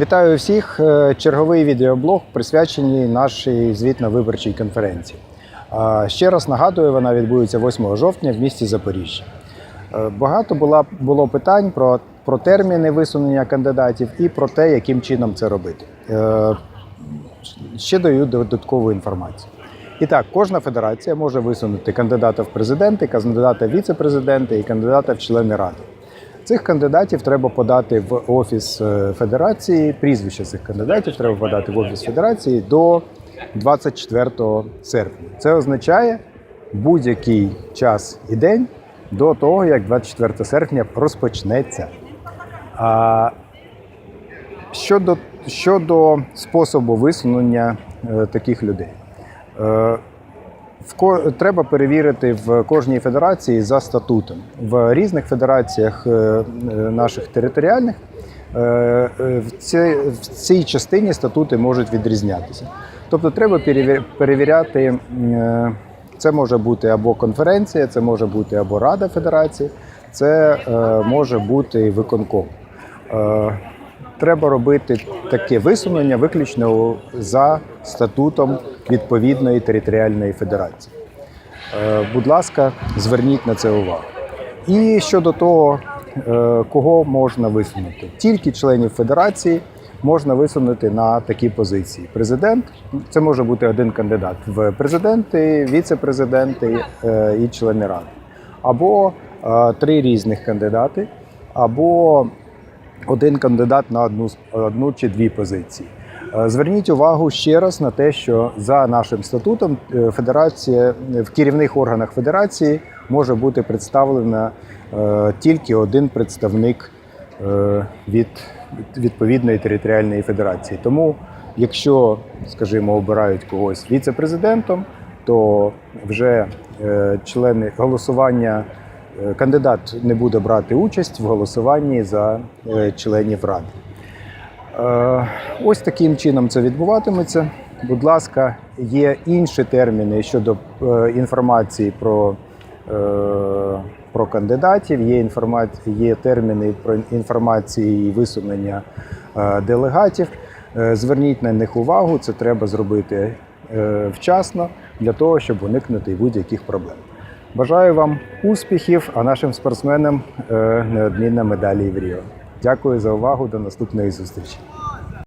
Вітаю всіх! Е, Черговий відеоблог присвячений нашій звітно-виборчій конференції. Ще раз нагадую, вона відбудеться 8 жовтня в місті Запоріжжя. Е, Багато було питань про, про терміни висунення кандидатів і про те, яким чином це робити. Е, Ще даю додаткову інформацію. І так, кожна федерація може висунути кандидата в президенти, кандидата в віце-президенти і кандидата в члени ради. Цих кандидатів треба подати в офіс е, федерації. Прізвище цих кандидатів треба подати в офіс федерації до 24 серпня. Це означає будь-який час і день до того, як 24 серпня розпочнеться. А щодо, щодо способу висунення е, таких людей. В ко- треба перевірити в кожній федерації за статутом. В різних федераціях е, е, наших територіальних е, в цій, частині статути можуть відрізнятися. Тобто треба перевіряти. Це може бути або конференція, це може бути або Рада Федерації, це може бути виконком. Треба робити таке висунення виключно за статутом відповідної територіальної федерації. Е, Будь ласка, зверніть на це увагу. І щодо того, е, кого можна висунути, тільки членів федерації можна висунути на такі позиції. Президент це може бути один кандидат в президенти, віце-президенти е, і члени ради, або три різних кандидати, або один кандидат на одну, одну чи дві позиції. Е, Зверніть увагу ще раз на те, що за нашим статутом е, федерація в керівних органах федерації може бути представлена е, тільки один представник е, від відповідної територіальної федерації. Тому, якщо, скажімо, обирають когось віце-президентом, то вже е, члени голосування Е, Кандидат не буде брати участь в голосуванні за е, членів ради. Е, Ось таким чином це відбуватиметься. Будь ласка, є інші терміни щодо е, інформації про, е, про кандидатів, є, інформація, є терміни про інформації і висунення е, делегатів. Е, Зверніть на них увагу, це треба зробити е, вчасно для того, щоб уникнути будь-яких проблем. Бажаю вам успіхів, а нашим спортсменам е, неодмінно медалі в Ріо. Дякую за увагу. До наступної зустрічі.